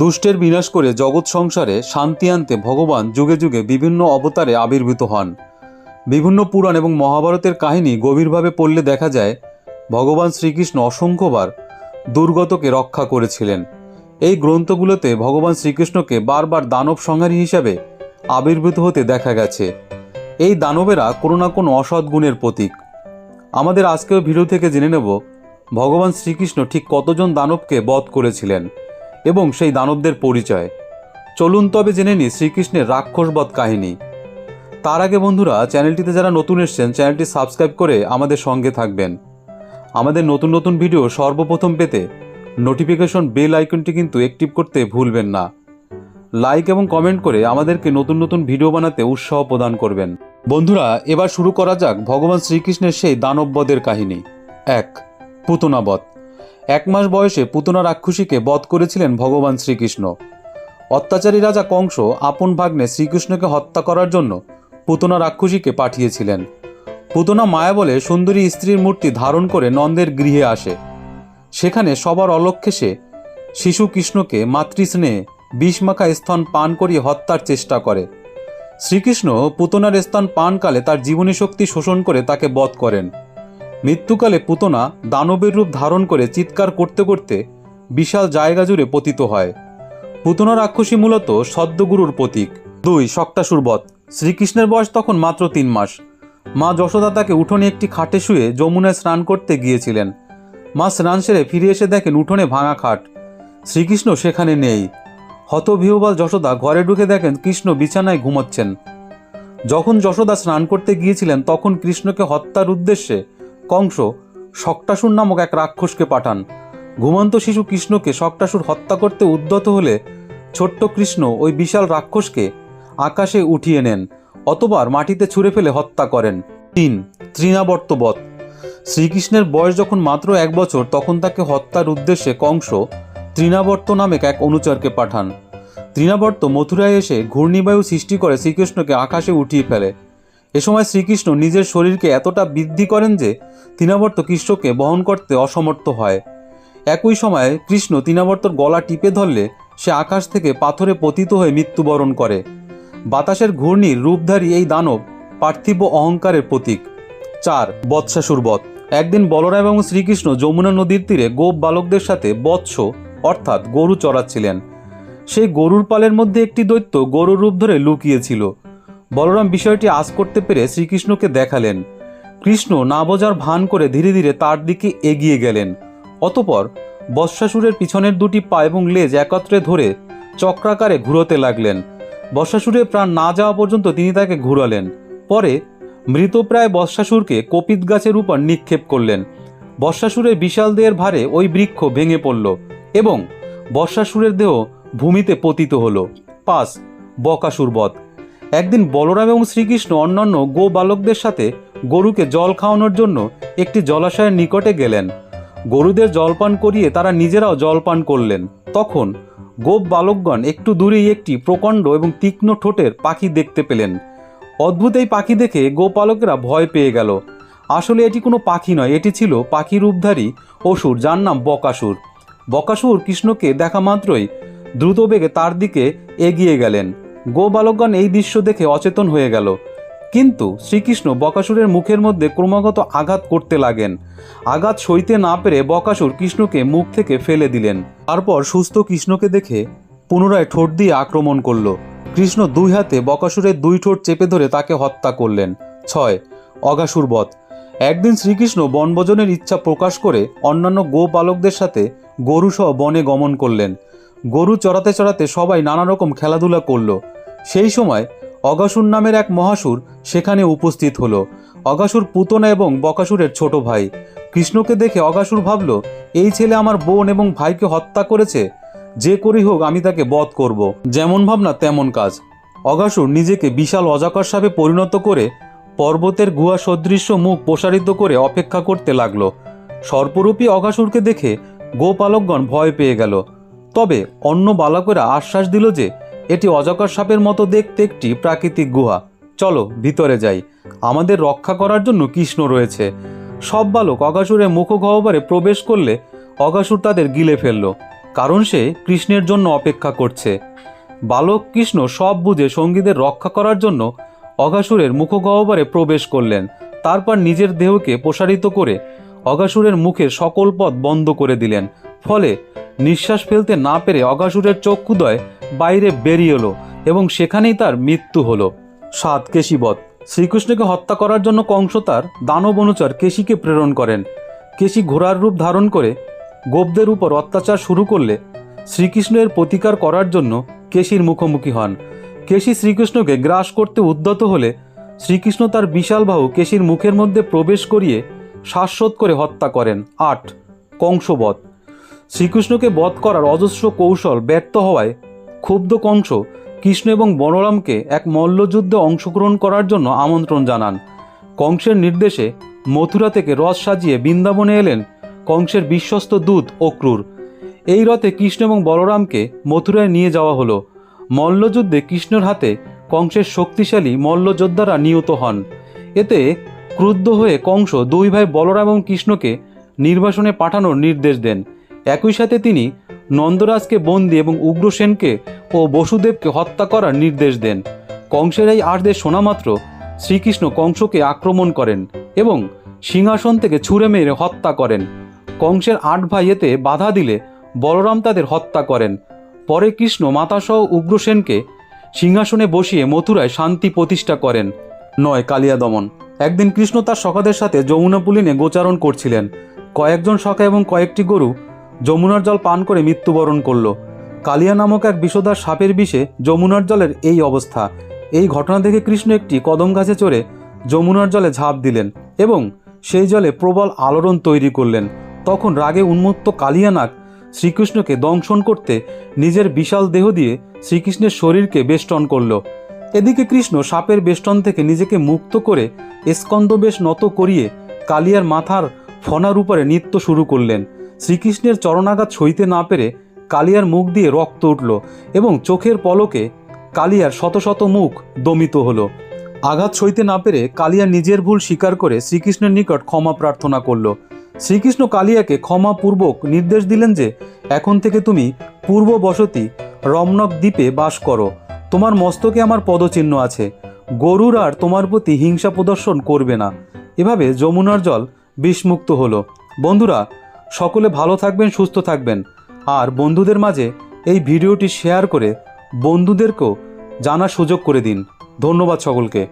দুষ্টের বিনাশ করে জগৎ সংসারে শান্তি আনতে ভগবান যুগে যুগে বিভিন্ন অবতারে আবির্ভূত হন। বিভিন্ন পুরাণ এবং মহাভারতের কাহিনী গভীরভাবে পড়লে দেখা যায়, ভগবান শ্রীকৃষ্ণ অসংখ্যবার দুর্গতকে রক্ষা করেছিলেন। এই গ্রন্থগুলোতে ভগবান শ্রীকৃষ্ণকে বারবার দানব সংহারী হিসাবে আবির্ভূত হতে দেখা গেছে। এই দানবেরা কোনো না কোনো অসৎ গুণের প্রতীক। আমাদের আজকের ভিডিও থেকে জেনে নেব, ভগবান শ্রীকৃষ্ণ ঠিক কতজন দানবকে বধ করেছিলেন। এবং সেই দানবদের পরিচয়। চলুন তবে জেনে নিই শ্রীকৃষ্ণের রাক্ষসবধ কাহিনী। তার আগে বন্ধুরা, চ্যানেলটিতে যারা নতুন এসছেন, চ্যানেলটি সাবস্ক্রাইব করে আমাদের সঙ্গে থাকবেন। আমাদের নতুন নতুন ভিডিও সর্বপ্রথম পেতে নোটিফিকেশন বেল আইকনটি কিন্তু অ্যাক্টিভ করতে ভুলবেন না। লাইক এবং কমেন্ট করে আমাদেরকে নতুন নতুন ভিডিও বানাতে উৎসাহ প্রদান করবেন। বন্ধুরা, এবার শুরু করা যাক ভগবান শ্রীকৃষ্ণের সেই দানববধের কাহিনী। এক পুতনাবধ এক মাস বয়সে পুতনা রাক্ষসীকে বধ করেছিলেন ভগবান শ্রীকৃষ্ণ। অত্যাচারী রাজা কংস আপন ভাগ্নে শ্রীকৃষ্ণকে হত্যা করার জন্য পুতনা রাক্ষসীকে পাঠিয়েছিলেন। পুতনা মায়া বলে সুন্দরী স্ত্রীর মূর্তি ধারণ করে নন্দের গৃহে আসে। সেখানে সবার অলক্ষ্যে সে শিশু কৃষ্ণকে মাতৃস্নেহে বিষমাখা স্তন পান করিয়ে হত্যার চেষ্টা করে। শ্রীকৃষ্ণ পুতনার স্তন পানকালে তার জীবনী শক্তি শোষণ করে তাকে বধ করেন। মৃত্যুকালে পুতনা দানবের রূপ ধারণ করে চিৎকার করতে করতে বিশাল জায়গা জুড়ে পতিত হয়। পুতনা রাক্ষসী মূলত সদ্যগুরুর প্রতীক। দুই সক্তাসুর বধ শ্রীকৃষ্ণের বয়স তখন মাত্র তিন মাস। মা যশোদা তাকে উঠোনে একটি খাটে শুয়ে যমুনায় স্নান করতে গিয়েছিলেন। মা স্নান সেরে ফিরে এসে দেখেন উঠোনে ভাঙা খাট। শ্রীকৃষ্ণ সেখানে নেই। হতবিহবাল যশোদা ঘরে ঢুকে দেখেন কৃষ্ণ বিছানায় ঘুমাচ্ছেন। যখন যশোদা স্নান করতে গিয়েছিলেন, তখন কৃষ্ণকে হত্যার উদ্দেশ্যে কংস শক্টাসুর নামক এক রাক্ষসকে পাঠান। ঘুমন্ত শিশু কৃষ্ণকে শক্টাসুর হত্যা করতে উদ্যত হলে ছোট্ট কৃষ্ণ ওই বিশাল রাক্ষসকে আকাশে উঠিয়ে নেন, অতবার মাটিতে ছুঁড়ে ফেলে হত্যা করেন। তিন তৃণাবর্তবধ শ্রীকৃষ্ণের বয়স যখন মাত্র এক বছর, তখন তাকে হত্যার উদ্দেশ্যে কংস তৃণাবর্ত নামেক এক অনুচরকে পাঠান। তৃণাবর্ত মথুরায় এসে ঘূর্ণিবায়ু সৃষ্টি করে শ্রীকৃষ্ণকে আকাশে উঠিয়ে ফেলে। এ সময় শ্রীকৃষ্ণ নিজের শরীরকে এতটা বৃদ্ধি করেন যে তৃণাবর্ত কৃষ্ণকে বহন করতে অসমর্থ হয়। একই সময়ে কৃষ্ণ তৃণাবর্তর গলা টিপে ধরলে সে আকাশ থেকে পাথরে পতিত হয়ে মৃত্যুবরণ করে। বাতাসের ঘূর্ণির রূপধারী এই দানব পার্থিব অহংকারের প্রতীক। চার, বৎসাসুর বধ। একদিন বলরাম এবং শ্রীকৃষ্ণ যমুনা নদীর তীরে গোপ বালকদের সাথে বৎস, অর্থাৎ গরু চড়াচ্ছিলেন। সেই গরুর পালের মধ্যে একটি দৈত্য গরুর রূপ ধরে লুকিয়েছিল। বলরাম বিষয়টি আজ করতে পেরে শ্রীকৃষ্ণকে দেখালেন। কৃষ্ণ না বোঝার ভান করে ধীরে ধীরে তার দিকে এগিয়ে গেলেন। অতপর বৎসাসুরের পিছনের দুটি পা এবং লেজ একত্রে ধরে চক্রাকারে ঘুরোতে লাগলেন। বর্ষাসুরের প্রাণ না যাওয়া পর্যন্ত তিনি তাকে ঘুরালেন। পরে মৃতপ্রায় বর্ষাসুরকে কপিত গাছের উপর নিক্ষেপ করলেন। বর্ষাসুরের বিশাল দেহের ভারে ওই বৃক্ষ ভেঙে পড়ল এবং বর্ষাসুরের দেহ ভূমিতে পতিত হল। পাঁচ, বকাসুর বধ। একদিন বলরাম এবং শ্রীকৃষ্ণ অন্যান্য গো বালকদের সাথে গরুকে জল খাওয়ানোর জন্য একটি জলাশয়ের নিকটে গেলেন। গরুদের জলপান করিয়ে তারা নিজেরাও জলপান করলেন। তখন গোপ বালকগণ একটু দূরেই একটি প্রকাণ্ড এবং তীক্ষ্ণ ঠোঁটের পাখি দেখতে পেলেন। অদ্ভুত এই পাখি দেখে গোপালকেরা ভয় পেয়ে গেল। আসলে এটি কোনো পাখি নয়, এটি ছিল পাখি রূপধারী অসুর যার নাম বকাসুর। বকাসুর কৃষ্ণকে দেখা মাত্রই দ্রুত বেগে তার দিকে এগিয়ে গেলেন। গোবালকগণ এই দৃশ্য দেখে অচেতন হয়ে গেল। কিন্তু শ্রীকৃষ্ণ বকাসুরের মুখের মধ্যে ক্রমাগত আঘাত করতে লাগেন। আঘাত সইতে না পেরে বকাসুর কৃষ্ণকে মুখ থেকে ফেলে দিলেন। তারপর সুস্থ কৃষ্ণকে দেখে পুনরায় ঠোঁট দিয়ে আক্রমণ করল। কৃষ্ণ দুই হাতে বকাসুরের দুই ঠোঁট চেপে ধরে তাকে হত্যা করলেন। ছয়, অগাসুর বধ। একদিন শ্রীকৃষ্ণ বনভোজনের ইচ্ছা প্রকাশ করে অন্যান্য গোপালকদের সাথে গরুসহ বনে গমন করলেন। গরু চড়াতে চড়াতে সবাই নানা রকম খেলাধুলা করল। সেই সময় অগাসুর নামের এক মহাসুর সেখানে উপস্থিত হলো। অগাসুর পুতনা এবং বকাসুরের ছোট ভাই। কৃষ্ণকে দেখে অগাসুর ভাবল, এই ছেলে আমার বোন এবং ভাইকে হত্যা করেছে? যে করেই হোক, আমি তাকে বধ করব। যেমন ভাবনা, তেমন কাজ। অগাসুর নিজেকে বিশাল অজাকর সাপে পরিণত করে পর্বতের গুহা সদৃশ্য মুখ প্রসারিত করে অপেক্ষা করতে লাগল। সর্পরূপী অগাসুরকে দেখে গোপালকগণ ভয় পেয়ে গেল। তবে অন্য বালকেরা আশ্বাস দিল যে এটি অজগর সাপের মতো দেখতে একটি প্রাকৃতিক গুহা। চলো, ভিতরে যাই। আমাদের রক্ষা করার জন্য কৃষ্ণ রয়েছে। সব বালক অগাসুরের মুখগহ্বরে প্রবেশ করলে অগাসুর তাদের গিলে ফেলল, কারণ সে কৃষ্ণের জন্য অপেক্ষা করছে। বালক কৃষ্ণ সব বুঝে সঙ্গীদের রক্ষা করার জন্য অগাসুরের মুখগহ্বরে প্রবেশ করলেন। তারপর নিজের দেহকে প্রসারিত করে অগাসুরের মুখের সকল পথ বন্ধ করে দিলেন। ফলে নিঃশ্বাস ফেলতে না পেরে অগাসুরের চক্ষুদয় বাইরে বেরিয়ে এলো এবং সেখানেই তার মৃত্যু হলো। সাত কেশিবধ। শ্রীকৃষ্ণকে হত্যা করার জন্য কংস তার দানব অনুচর কেশিকে প্রেরণ করেন। কেশি ঘোড়ার রূপ ধারণ করে গোপদের উপর অত্যাচার শুরু করলে শ্রীকৃষ্ণের প্রতিকার করার জন্য কেশির মুখোমুখি হন। কেশি শ্রীকৃষ্ণকে গ্রাস করতে উদ্যত হলে শ্রীকৃষ্ণ তার বিশাল বাহু কেশির মুখের মধ্যে প্রবেশ করিয়ে শ্বাসরোধ করে হত্যা করেন। আট। কংসবধ। শ্রীকৃষ্ণকে বধ করার অজস্র কৌশল ব্যর্থ হওয়ায় ক্ষুব্ধ কংস কৃষ্ণ এবং বলরামকে এক মল্লযুদ্ধে অংশগ্রহণ করার জন্য আমন্ত্রণ জানান। কংসের নির্দেশে মথুরা থেকে রথ সাজিয়ে বৃন্দাবনে এলেন কংসের বিশ্বস্ত দূত অক্রুর। এই রথে কৃষ্ণ এবং বলরামকে মথুরায় নিয়ে যাওয়া হলো। মল্লযুদ্ধে কৃষ্ণের হাতে কংসের শক্তিশালী মল্লযোদ্ধারা নিহত হন। এতে ক্রুদ্ধ হয়ে কংস দুই ভাই বলরাম এবং কৃষ্ণকে নির্বাসনে পাঠানোর নির্দেশ দেন। একই সাথে তিনি নন্দরাজকে বন্দি এবং উগ্রসেনকে ও বসুদেবকে হত্যা করার নির্দেশ দেন। কংসের এই আদেশ শোনা মাত্র শ্রীকৃষ্ণ কংসকে আক্রমণ করেন এবং সিংহাসন থেকে ছুঁড়ে মেরে হত্যা করেন। কংসের আট ভাই এতে বাধা দিলে বলরাম তাদের হত্যা করেন। পরে কৃষ্ণ মাতাসহ উগ্রসেনকে সিংহাসনে বসিয়ে মথুরায় শান্তি প্রতিষ্ঠা করেন। নয় কালিয়া দমন। একদিন কৃষ্ণ তার সখাদের সাথে যমুনা পুলিনে গোচারণ করছিলেন। কয়েকজন সখা এবং কয়েকটি গরু যমুনার জল পান করে মৃত্যুবরণ করল। কালিয়া নামক এক বিষদার সাপের বিষে যমুনার জলের এই অবস্থা। এই ঘটনা দেখে কৃষ্ণ একটি কদম গাছে চড়ে যমুনার জলে ঝাঁপ দিলেন এবং সেই জলে প্রবল আলোড়ন তৈরি করলেন। তখন রাগে উন্মত্ত কালিয়ানাগ শ্রীকৃষ্ণকে দংশন করতে নিজের বিশাল দেহ দিয়ে শ্রীকৃষ্ণের শরীরকে বেষ্টন করল। এদিকে কৃষ্ণ সাপের বেষ্টন থেকে নিজেকে মুক্ত করে স্কন্দবেশ নত করিয়ে কালিয়ার মাথার ফনার উপরে নৃত্য শুরু করলেন। শ্রীকৃষ্ণের চরণাঘাত সইতে না পেরে কালিয়ার মুখ দিয়ে রক্ত উঠল এবং চোখের পলকে কালিয়ার শত শত মুখ দমিত হলো। আঘাত সইতে না পেরে কালিয়া নিজের ভুল স্বীকার করে শ্রীকৃষ্ণের নিকট ক্ষমা প্রার্থনা করল। শ্রীকৃষ্ণ কালিয়াকে ক্ষমাপূর্বক নির্দেশ দিলেন যে, এখন থেকে তুমি পূর্ব বসতি রমনক দ্বীপে বাস করো। তোমার মস্তকে আমার পদচিহ্ন আছে। গরুর আর তোমার প্রতি হিংসা প্রদর্শন করবে না। এভাবে যমুনার জল বিষমুক্ত হলো। বন্ধুরা সকলে ভালো থাকবেন, সুস্থ থাকবেন। আর বন্ধুদের মাঝে এই ভিডিওটি শেয়ার করে বন্ধুদেরকেও জানার সুযোগ করে দিন। ধন্যবাদ সকলকে।